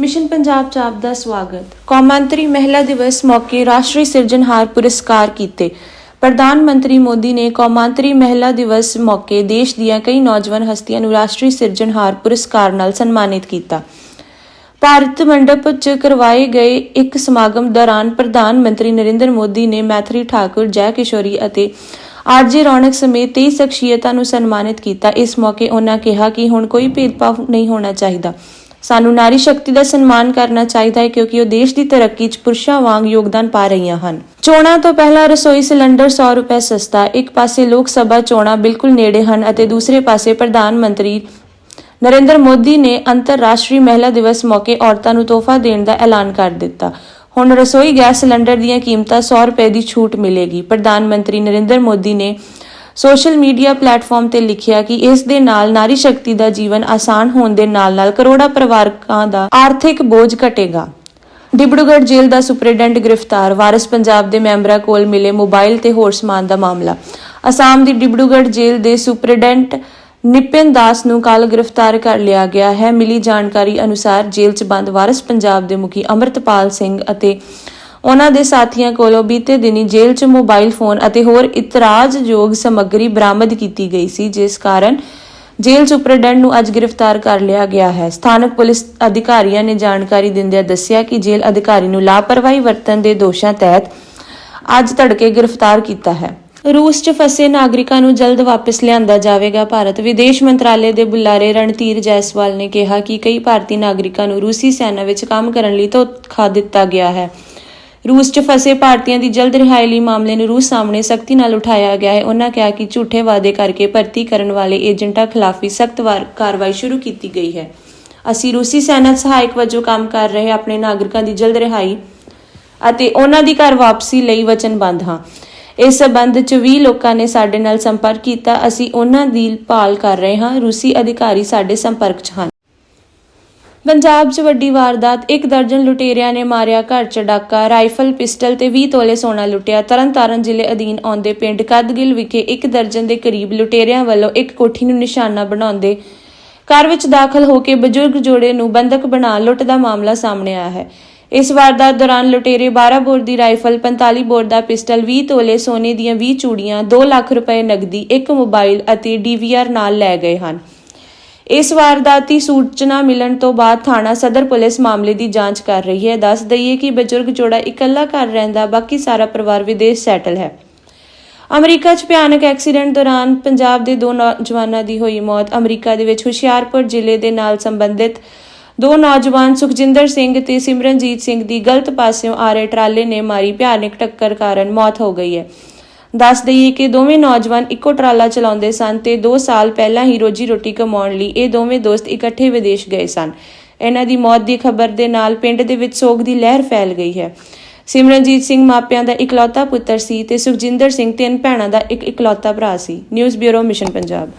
Mission Punjab ਚ ਆਪ ਦਾ ਸਵਾਗਤ। ਕੌਮਾਂਤਰੀ ਮਹਿਲਾ ਦਿਵਸ ਮੌਕੇ ਰਾਸ਼ਟਰੀ ਸਿਰਜਣਹਾਰ ਪੁਰਸਕਾਰ ਕੀਤੇ। ਪ੍ਰਧਾਨ ਮੰਤਰੀ ਮੋਦੀ ਨੇ ਕੌਮਾਂਤਰੀ ਮਹਿਲਾ ਦਿਵਸ ਮੌਕੇ ਦੇਸ਼ ਦੀਆਂ ਕਈ ਨੌਜਵਾਨ ਹਸਤੀਆਂ ਨੂੰ ਰਾਸ਼ਟਰੀ ਸਿਰਜਣਹਾਰ ਪੁਰਸਕਾਰ ਨਾਲ ਸਨਮਾਨਿਤ ਕੀਤਾ। ਭਾਰਤ ਮੰਡਪ 'ਚ ਕਰਵਾਏ ਗਏ ਇੱਕ ਸਮਾਗਮ ਦੌਰਾਨ ਪ੍ਰਧਾਨ ਮੰਤਰੀ ਨਰਿੰਦਰ ਮੋਦੀ ਨੇ ਮੈਥਰੀ ਠਾਕੁਰ, ਜੈ ਕਿਸ਼ੋਰੀ ਅਤੇ ਆਰਜੀ ਰੌਣਕ ਸਮੇਤ 23 ਸ਼ਖਸੀਅਤਾਂ ਨੂੰ ਸਨਮਾਨਿਤ ਕੀਤਾ। ਇਸ ਮੌਕੇ ਉਹਨਾਂ ਕਿਹਾ ਕਿ ਹੁਣ ਕੋਈ ਭੇਦਭਾਵ ਨਹੀਂ ਹੋਣਾ ਚਾਹੀਦਾ। ਸਾਨੂੰ ਨਾਰੀ ਸ਼ਕਤੀ ਦਾ ਸਨਮਾਨ ਕਰਨਾ ਚਾਹੀਦਾ ਹੈ ਕਿਉਂਕਿ ਉਹ ਦੇਸ਼ ਦੀ ਤਰੱਕੀ 'ਚ ਪੁਰਸ਼ਾਂ ਵਾਂਗ ਯੋਗਦਾਨ ਪਾ ਰਹੀਆਂ ਹਨ। ਚੋਣਾਂ ਤੋਂ ਪਹਿਲਾਂ ਰਸੋਈ ਸਿਲੰਡਰ 100 ਰੁਪਏ ਸਸਤਾ, ਇੱਕ ਪਾਸੇ ਲੋਕ ਸਭਾ ਚੋਣਾਂ ਬਿਲਕੁਲ ਨੇੜੇ ਹਨ ਅਤੇ ਦੂਸਰੇ ਪਾਸੇ ਪ੍ਰਧਾਨ ਮੰਤਰੀ ਨਰਿੰਦਰ ਮੋਦੀ ਨੇ ਅੰਤਰਰਾਸ਼ਟਰੀ ਮਹਿਲਾ ਦਿਵਸ ਮੌਕੇ ਔਰਤਾਂ ਨੂੰ ਤੋਹਫਾ ਦੇਣ ਦਾ ਐਲਾਨ ਕਰ ਦਿੱਤਾ। ਹੁਣ ਰਸੋਈ ਗੈਸ ਸਿਲੰਡਰ ਦੀਆਂ ਕੀਮਤਾਂ 100 ਰੁਪਏ ਦੀ ਛੂਟ ਮਿਲੇਗੀ। ਪ੍ਰਧਾਨ ਮੰਤਰੀ ਨਰਿੰਦਰ ਮੋਦੀ ਨੇ ਸੋਸ਼ਲ ਮੀਡੀਆ ਪਲੇਟਫਾਰਮ ਤੇ ਲਿਖਿਆ ਕਿ ਇਸ ਦੇ ਨਾਲ ਨਾਰੀ ਸ਼ਕਤੀ ਦਾ ਜੀਵਨ ਆਸਾਨ ਹੋਣ ਦੇ ਨਾਲ-ਨਾਲ ਕਰੋੜਾਂ ਪਰਿਵਾਰਕਾਂ ਦਾ ਆਰਥਿਕ ਬੋਝ ਘਟੇਗਾ। ਡਿਬੜੂਗੜ੍ਹ ਜੇਲ੍ਹ ਦਾ ਸੁਪਰਡੈਂਟ ਗ੍ਰਿਫਤਾਰ, ਵਾਰਸ ਪੰਜਾਬ ਦੇ ਮੈਂਬਰਾਂ ਕੋਲ ਮਿਲੇ ਮੋਬਾਈਲ ਤੇ ਹੋਰ ਸਮਾਨ ਦਾ ਮਾਮਲਾ। ਅਸਾਮ ਦੀ ਡਿਬੜੂਗੜ ਜੇਲ੍ਹ ਦੇ ਸੁਪਰਡੈਂਟ ਨਿਪਿਨ ਦਾਸ ਨੂੰ ਕੱਲ ਗ੍ਰਿਫਤਾਰ ਕਰ ਲਿਆ ਗਿਆ ਹੈ। ਮਿਲੀ ਜਾਣਕਾਰੀ ਅਨੁਸਾਰ ਜੇਲ੍ਹ 'ਚ ਬੰਦ ਵਾਰਸ ਪੰਜਾਬ ਦੇ ਮੁਖੀ ਅਮਰਤਪਾਲ ਸਿੰਘ ਅਤੇ ਉਹਨਾਂ ਦੇ ਸਾਥੀਆਂ ਕੋਲੋਂ ਬੀਤੇ ਦਿਨੀ ਜੇਲ੍ਹ 'ਚ ਮੋਬਾਈਲ ਫੋਨ ਅਤੇ ਹੋਰ ਇਤਰਾਜ਼ਯੋਗ ਸਮੱਗਰੀ ਬਰਾਮਦ ਕੀਤੀ ਗਈ ਸੀ, ਜਿਸ ਕਾਰਨ ਜੇਲ੍ਹ ਸੁਪਰਡੈਂਟ ਨੂੰ ਅੱਜ ਗ੍ਰਿਫਤਾਰ ਕਰ ਲਿਆ ਗਿਆ ਹੈ। ਸਥਾਨਕ ਪੁਲਿਸ ਅਧਿਕਾਰੀਆਂ ਨੇ ਜਾਣਕਾਰੀ ਦਿੰਦਿਆਂ ਦੱਸਿਆ ਕਿ ਜੇਲ੍ਹ ਅਧਿਕਾਰੀ ਨੂੰ ਲਾਪਰਵਾਹੀ ਵਰਤਣ ਦੇ ਦੋਸ਼ਾਂ ਤਹਿਤ ਅੱਜ ਤੜਕੇ ਗ੍ਰਿਫਤਾਰ ਕੀਤਾ ਹੈ। ਰੂਸ 'ਚ ਫਸੇ ਨਾਗਰਿਕਾਂ ਨੂੰ ਜਲਦ ਵਾਪਸ ਲਿਆਂਦਾ ਜਾਵੇਗਾ ਭਾਰਤ। ਵਿਦੇਸ਼ ਮੰਤਰਾਲੇ ਦੇ ਬੁਲਾਰੇ ਰਣਧੀਰ ਜੈਸਵਾਲ ਨੇ ਕਿਹਾ ਕਿ ਕਈ ਭਾਰਤੀ ਨਾਗਰਿਕਾਂ ਨੂੰ ਰੂਸੀ ਸੈਨਾ ਵਿੱਚ ਕੰਮ ਕਰਨ ਲਈ ਧੋਖਾ ਦਿੱਤਾ ਗਿਆ ਹੈ। ਰੂਸ 'ਚ ਫਸੇ ਭਾਰਤੀਆਂ ਦੀ ਜਲਦ ਰਿਹਾਈ ਲਈ ਮਾਮਲੇ ਨੂੰ ਰੂਸ ਸਾਹਮਣੇ ਸਖਤੀ ਨਾਲ ਉਠਾਇਆ ਗਿਆ ਹੈ। ਉਹਨਾਂ ਕਿਹਾ ਕਿ ਝੂਠੇ ਵਾਅਦੇ ਕਰਕੇ ਭਰਤੀ ਕਰਨ ਵਾਲੇ ਏਜੰਟਾਂ ਖਿਲਾਫ ਵੀ ਸਖਤ ਕਾਰਵਾਈ ਸ਼ੁਰੂ ਕੀਤੀ ਗਈ ਹੈ। ਅਸੀਂ ਰੂਸੀ ਸੈਨਾ ਸਹਾਇਕ ਵਜੋਂ ਕੰਮ ਕਰ ਰਹੇ ਆਪਣੇ ਨਾਗਰਿਕਾਂ ਦੀ ਜਲਦ ਰਿਹਾਈ ਅਤੇ ਉਹਨਾਂ ਦੀ ਘਰ ਵਾਪਸੀ ਲਈ ਵਚਨਬੱਧ ਹਾਂ। ਇਸ ਸਬੰਧ 'ਚ 20 ਲੋਕਾਂ ਨੇ ਸਾਡੇ ਨਾਲ ਸੰਪਰਕ ਕੀਤਾ। ਅਸੀਂ ਉਹਨਾਂ ਦੀ ਭਾਲ ਕਰ ਰਹੇ ਹਾਂ। ਰੂਸੀ ਅਧਿਕਾਰੀ ਸਾਡੇ ਸੰਪਰਕ 'ਚ ਹਨ। ਪੰਜਾਬ 'ਚ ਵੱਡੀ ਵਾਰਦਾਤ, ਇੱਕ ਦਰਜਨ ਲੁਟੇਰਿਆਂ ਨੇ ਮਾਰਿਆ ਘਰ 'ਚ ਡਾਕਾ, ਰਾਈਫਲ, ਪਿਸਟਲ ਤੇ 20 ਤੋਲੇ ਸੋਨਾ ਲੁੱਟਿਆ। ਤਰਨਤਾਰਨ ਜ਼ਿਲ੍ਹੇ ਅਧੀਨ ਆਉਂਦੇ ਪਿੰਡ ਕਦਗਿਲ ਵਿਖੇ ਇੱਕ ਦਰਜਨ ਦੇ ਕਰੀਬ ਲੁਟੇਰਿਆਂ ਵੱਲੋਂ ਇੱਕ ਕੋਠੀ ਨੂੰ ਨਿਸ਼ਾਨਾ ਬਣਾਉਂਦੇ ਘਰ ਵਿੱਚ ਦਾਖਲ ਹੋ ਕੇ ਬਜ਼ੁਰਗ ਜੋੜੇ ਨੂੰ ਬੰਦਕ ਬਣਾ ਲੁੱਟ ਦਾ ਮਾਮਲਾ ਸਾਹਮਣੇ ਆਇਆ ਹੈ। ਇਸ ਵਾਰਦਾਤ ਦੌਰਾਨ ਲੁਟੇਰੇ 12 ਬੋਰ ਦੀ ਰਾਈਫਲ 45 ਬੋਰ ਦਾ ਪਿਸਟਲ 20 ਤੋਲੇ ਸੋਨੇ ਦੀਆਂ 20 ਚੂੜੀਆਂ 2 ਲੱਖ ਰੁਪਏ ਨਕਦੀ, ਇੱਕ ਮੋਬਾਈਲ ਅਤੇ ਡੀਵੀਆਰ ਨਾਲ ਲੈ ਗਏ ਹਨ। ਇਸ ਵਾਰਦਾਤੀ ਸੂਚਨਾ ਮਿਲਣ ਤੋਂ ਬਾਅਦ ਥਾਣਾ ਸਦਰ ਪੁਲਿਸ ਮਾਮਲੇ ਦੀ ਜਾਂਚ ਕਰ ਰਹੀ ਹੈ। ਦੱਸ ਦਈਏ ਕਿ ਬਜ਼ੁਰਗ ਜੋੜਾ ਇਕੱਲਾ ਘਰ ਰਹਿੰਦਾ, ਬਾਕੀ ਸਾਰਾ ਪਰਿਵਾਰ ਵਿਦੇਸ਼ ਸੈਟਲ ਹੈ। ਅਮਰੀਕਾ 'ਚ ਭਿਆਨਕ ਐਕਸੀਡੈਂਟ ਦੌਰਾਨ ਪੰਜਾਬ ਦੇ ਦੋ ਨੌਜਵਾਨਾਂ ਦੀ ਹੋਈ ਮੌਤ। ਅਮਰੀਕਾ ਦੇ ਵਿੱਚ ਹੁਸ਼ਿਆਰਪੁਰ ਜ਼ਿਲ੍ਹੇ ਦੇ ਨਾਲ ਸੰਬੰਧਿਤ ਦੋ ਨੌਜਵਾਨ ਸੁਖਜਿੰਦਰ ਸਿੰਘ ਤੇ ਸਿਮਰਨਜੀਤ ਸਿੰਘ ਦੀ ਗਲਤ ਪਾਸਿਓਂ ਆ ਰਹੇ ਟਰਾਲੇ ਨੇ ਮਾਰੀ ਭਿਆਨਕ ਟੱਕਰ ਕਾਰਨ ਮੌਤ ਹੋ ਗਈ ਹੈ। ਦੱਸ ਦਈਏ ਕਿ ਦੋਵੇਂ ਨੌਜਵਾਨ ਇੱਕੋ ਟਰਾਲਾ ਚਲਾਉਂਦੇ ਸਨ ਤੇ 2 ਸਾਲ ਪਹਿਲਾਂ ਹੀ ਰੋਜੀ ਰੋਟੀ ਕਮਾਉਣ ਲਈ ਇਹ ਦੋਵੇਂ ਦੋਸਤ ਇਕੱਠੇ ਵਿਦੇਸ਼ ਗਏ ਸਨ। ਇਹਨਾਂ ਦੀ ਮੌਤ ਦੀ ਖਬਰ ਦੇ ਨਾਲ ਪਿੰਡ ਦੇ ਵਿੱਚ ਸੋਗ ਦੀ ਲਹਿਰ ਫੈਲ ਗਈ ਹੈ। ਸਿਮਰਨਜੀਤ ਸਿੰਘ ਮਾਪਿਆਂ ਦਾ ਇਕਲੌਤਾ ਪੁੱਤਰ ਸੀ ਤੇ ਸੁਖਜਿੰਦਰ ਸਿੰਘ ਤਿੰਨ ਭੈਣਾਂ ਦਾ ਇੱਕ ਇਕਲੌਤਾ ਭਰਾ ਸੀ। News bureau mission Punjab.